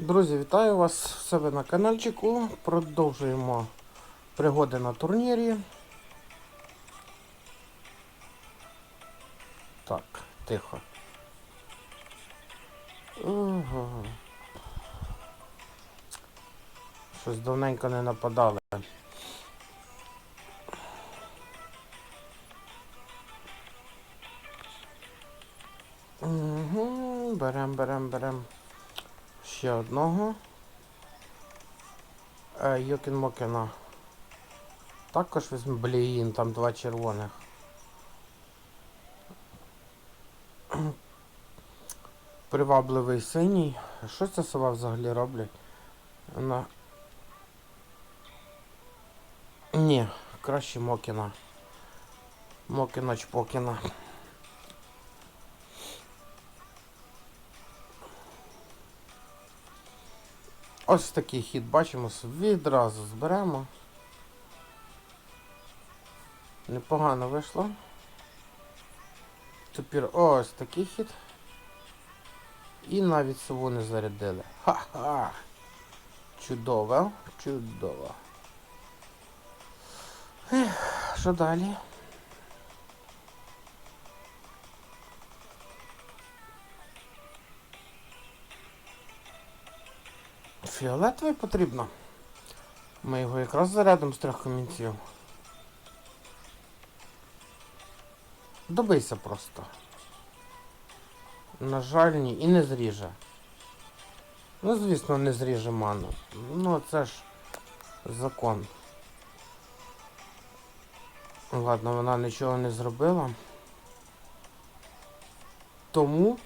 Друзі, вітаю вас в себе на каналчику. Продовжуємо пригоди на турнірі. Так, тихо. Ого. Щось давненько не нападали. Угу, берем, берем, берем. Ще одного. Е, Йокін Мокіна. Також візьму, блін, там два червоних. Привабливий синій. Що ця сова взагалі роблять? Вона... Ні, краще Мокіна. Мокіна чпокіна. Ось такий хід бачимо, відразу зберемо. Непогано вийшло. Тепер ось такий хід. І навіть сову не зарядили. Ха-ха! Чудово, чудово. Ех, що далі? Фіолетовий потрібно. Ми його якраз зарядимо з трьох камінців. Добийся просто. На жаль, ні. І не зріже. Ну, звісно, не зріже ману. Ну, це ж закон. Ладно, вона нічого не зробила. Тому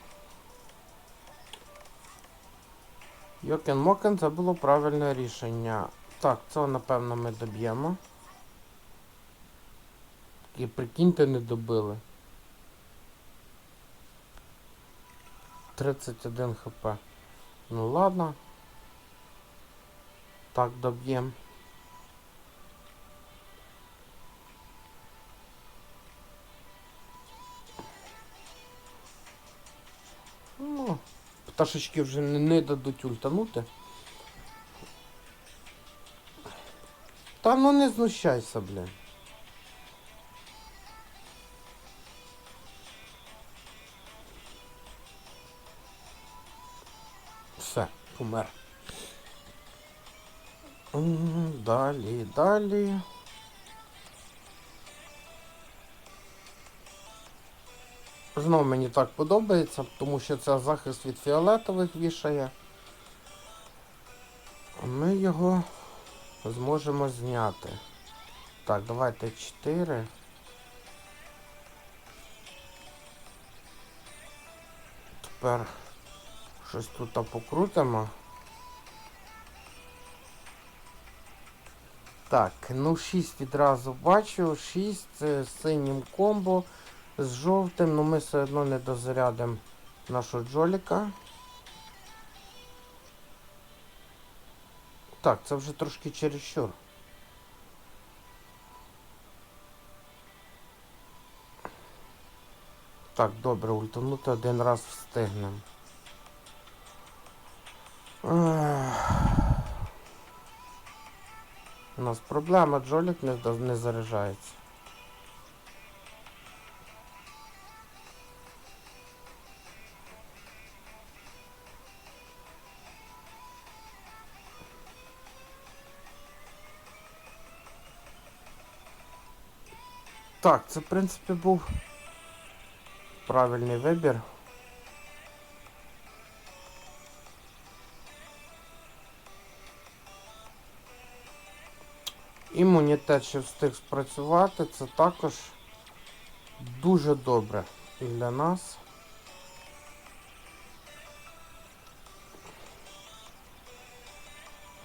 Йокен Мокен це було правильне рішення. Так, це напевно ми доб'ємо. І прикиньте, не добили. 31 хп. Ну ладно. Так, доб'ємо. Пташечки вже не, не дадуть ультанути. Та ну не знущайся, блін. Все, помер. Далі, далі. Знову мені так подобається, тому що це захист від фіолетових вішає. А Ми його зможемо зняти. Так, давайте 4. Тепер щось тут покрутимо. Так, ну 6 відразу бачу. 6 це з синім комбо. З жовтим, ну ми все одно не дозарядимо нашого джоліка. Так, це вже трошки чересчур. Так, добре, ультанути один раз встигнемо. У нас проблема, джолік не заряджається. Так, це в принципі був правильний вибір. Імунітет ще встиг спрацювати, це також дуже добре і для нас.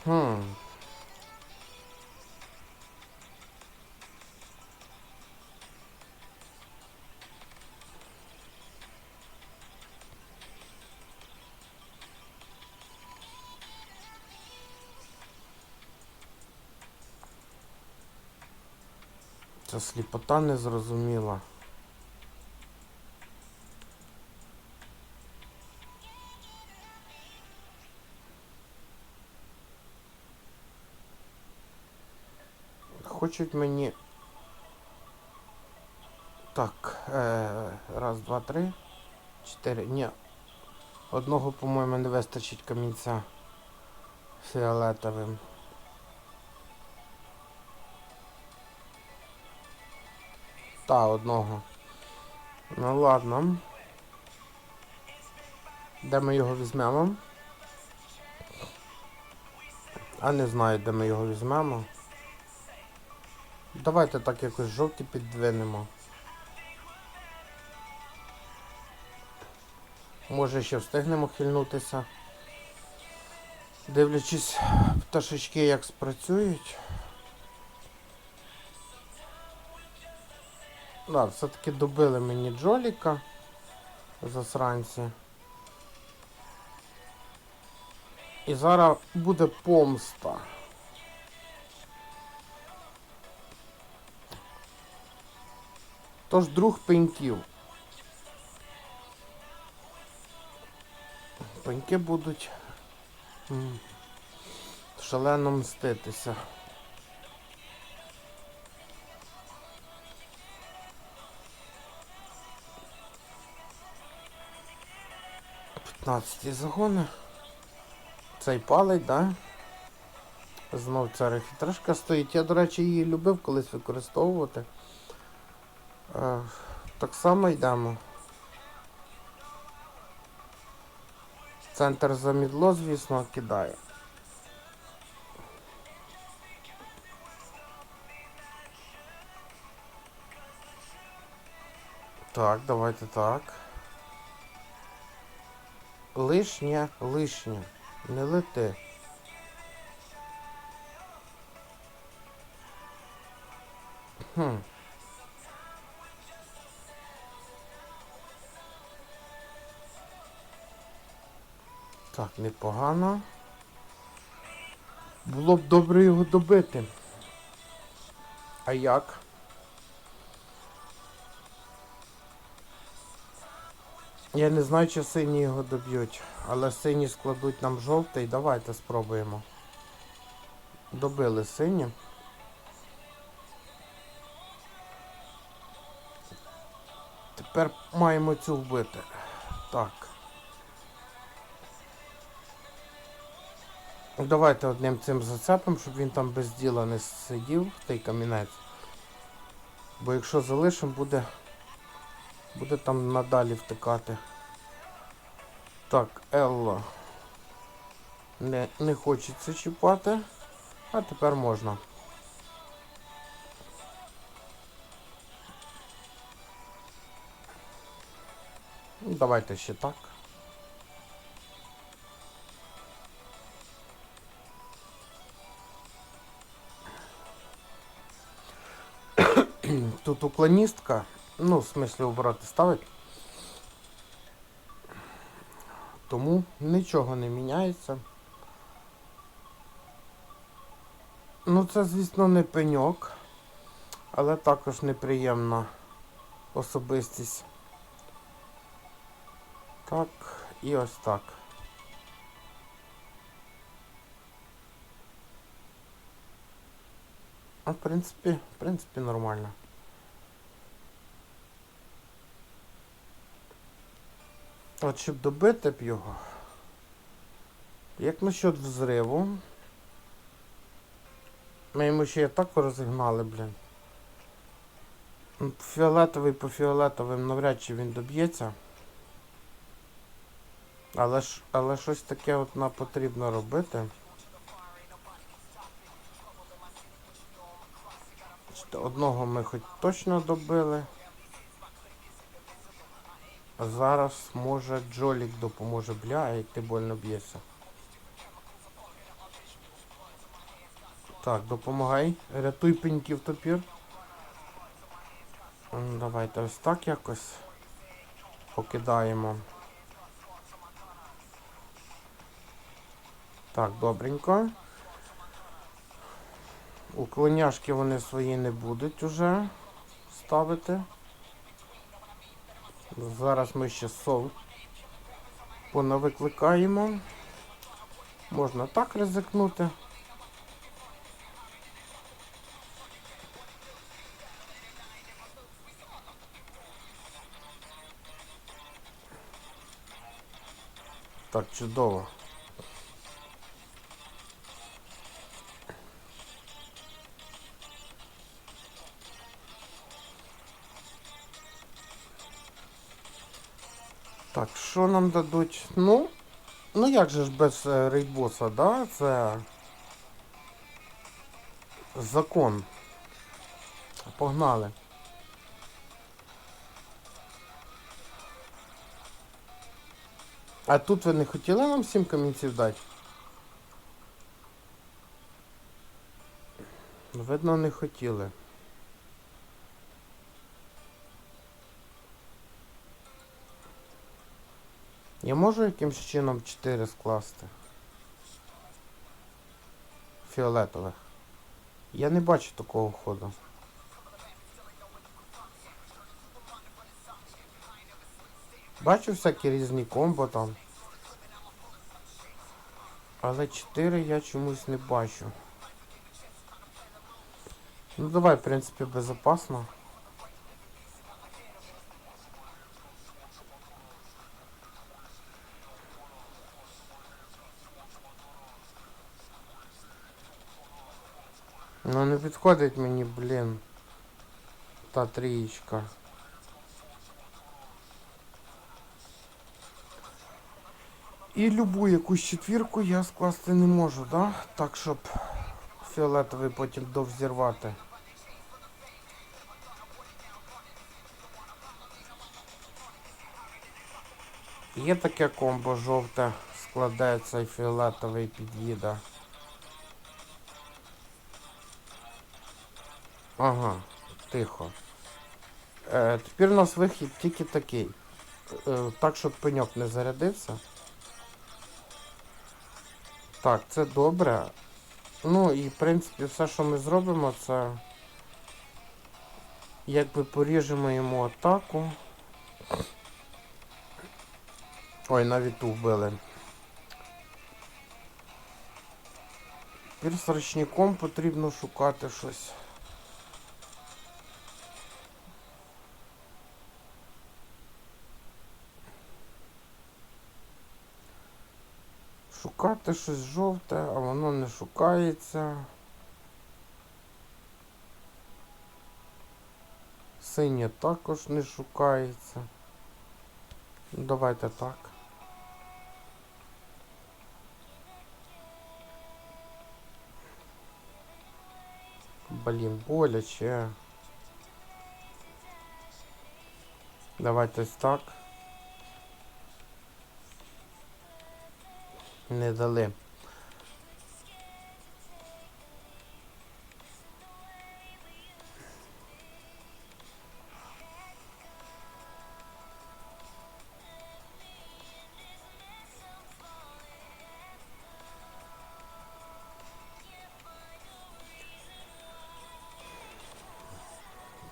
Хм. Ця сліпота незрозуміла. Хочуть мені... Так, е, раз, два, три, чотири. Ні. Одного, по-моєму, не вистачить камінця фіолетовим. Та, одного. Ну ладно. Де ми його візьмемо? А не знаю, де ми його візьмемо. Давайте так якось жовті піддвинемо. Може ще встигнемо хильнутися. Дивлячись пташечки як спрацюють. Да, все-таки добили мені Джоліка засранці. І зараз буде помста. Тож друг пеньків. Пеньки будуть шалено мститися. П'ятнадцяті загони. Цей палить, да? Знов ця рехітрошка стоїть. Я, до речі, її любив колись використовувати. Е, так само йдемо. Центр замідло, звісно, кидає. Так, давайте так. Лишнє, лишнє. Не лети. Хм. Так, непогано. Було б добре його добити. А як? Я не знаю, чи сині його доб'ють, але сині складуть нам жовтий. Давайте спробуємо. Добили сині. Тепер маємо цю вбити. Так. Давайте одним цим зацепимо, щоб він там без діла не сидів, той камінець. Бо якщо залишимо, буде буде там надалі втикати. Так, Елла не, не хочеться чіпати, а тепер можна. Ну, Давайте ще так. Тут уклоністка, ну, в смислі обороти ставить. Тому нічого не міняється. Ну, це, звісно, не пеньок, але також неприємна особистість. Так, і ось так. А в принципі, в принципі, нормально. От щоб добити б його. Як насчет взриву? Ми йому ще і так розігнали, блін. Фіолетовий по фіолетовим навряд чи він доб'ється. Але ж але щось таке от нам потрібно робити. Одного ми хоч точно добили. А зараз може Джолік допоможе, бля, як ти больно б'єшся. Так, допомагай. Рятуй пеньків топір. Давайте ось так якось покидаємо. Так, добренько. Уклоняшки вони свої не будуть уже ставити. Зараз ми ще сол понавикликаємо. Можна так ризикнути. Так, чудово. Що нам дадуть? Ну, ну як же ж без е, рейдбоса, да? Це закон. Погнали. А тут ви не хотіли нам сім камінців дати? Видно, не хотіли. Я можу якимсь чином 4 скласти? Фіолетових. Я не бачу такого ходу. Бачу всякі різні комбо там. Але 4 я чомусь не бачу. Ну давай, в принципі, безопасно. підходить мені, блін. Та трієчка. І любу якусь четвірку я скласти не можу, да? Так, щоб фіолетовий потім довзірвати. Є таке комбо жовте, складається і фіолетовий під'їде. Ага, тихо. Е, тепер у нас вихід тільки такий. Е, так, щоб пеньок не зарядився. Так, це добре. Ну і в принципі все, що ми зробимо, це якби поріжемо йому атаку. Ой, навіть ту вбили. Тепер з потрібно шукати щось. Шукати щось жовте, а воно не шукається. Синє також не шукається. Ну, Давайте так. Блін, боляче. Давайте так. Не дали.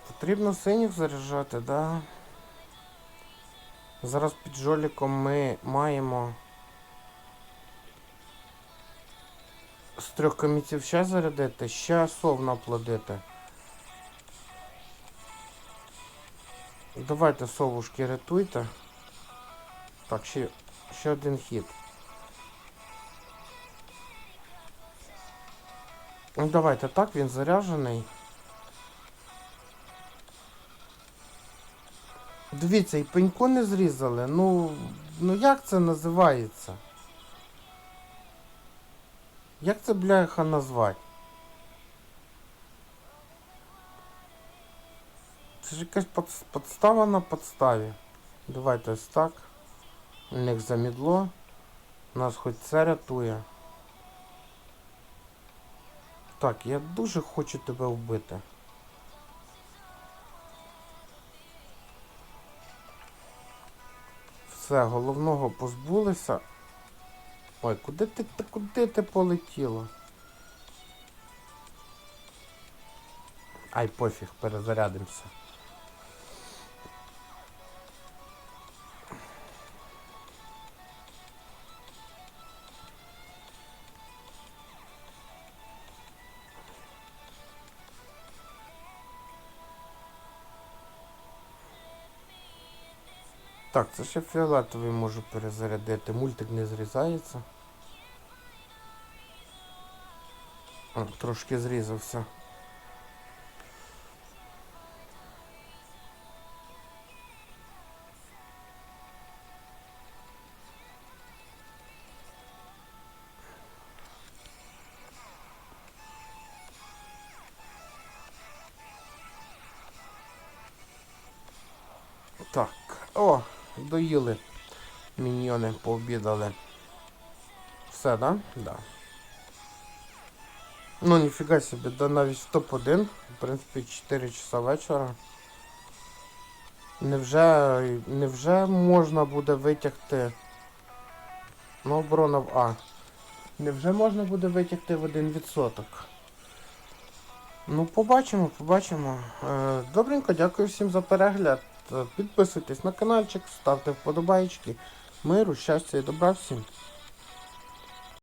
Потрібно синіх заряджати, да? Зараз під жоліком ми маємо з трьох коміців ще зарядити, ще сов наплодити. Давайте совушки рятуйте. Так, ще, ще один хід. Ну давайте так, він заряджений. Дивіться, і пенько не зрізали. Ну, ну як це називається? Як це бляха назвати? Це ж якась подс- подстава на подставі. Давайте ось так. У них замідло. Нас хоч це рятує. Так, я дуже хочу тебе вбити. Все, головного позбулися. Ой, куди ти, та куди ти полетіло? Ай, пофіг, перезарядимося. Так, це ще фіолетовий можу перезарядити. Мультик не зрізається. О, трошки зрізався. Доїли. Міньйони пообідали. Все, да? Да. Ну, ніфіга собі, да навіть в топ-1, в принципі, 4 часа вечора. Невже, невже можна буде витягти. Ну, оборона в А. Невже можна буде витягти в 1%? Ну, побачимо, побачимо. Е, Добренько, дякую всім за перегляд. Е, Підписуйтесь на каналчик, ставте вподобайки. Миру, щастя і добра всім.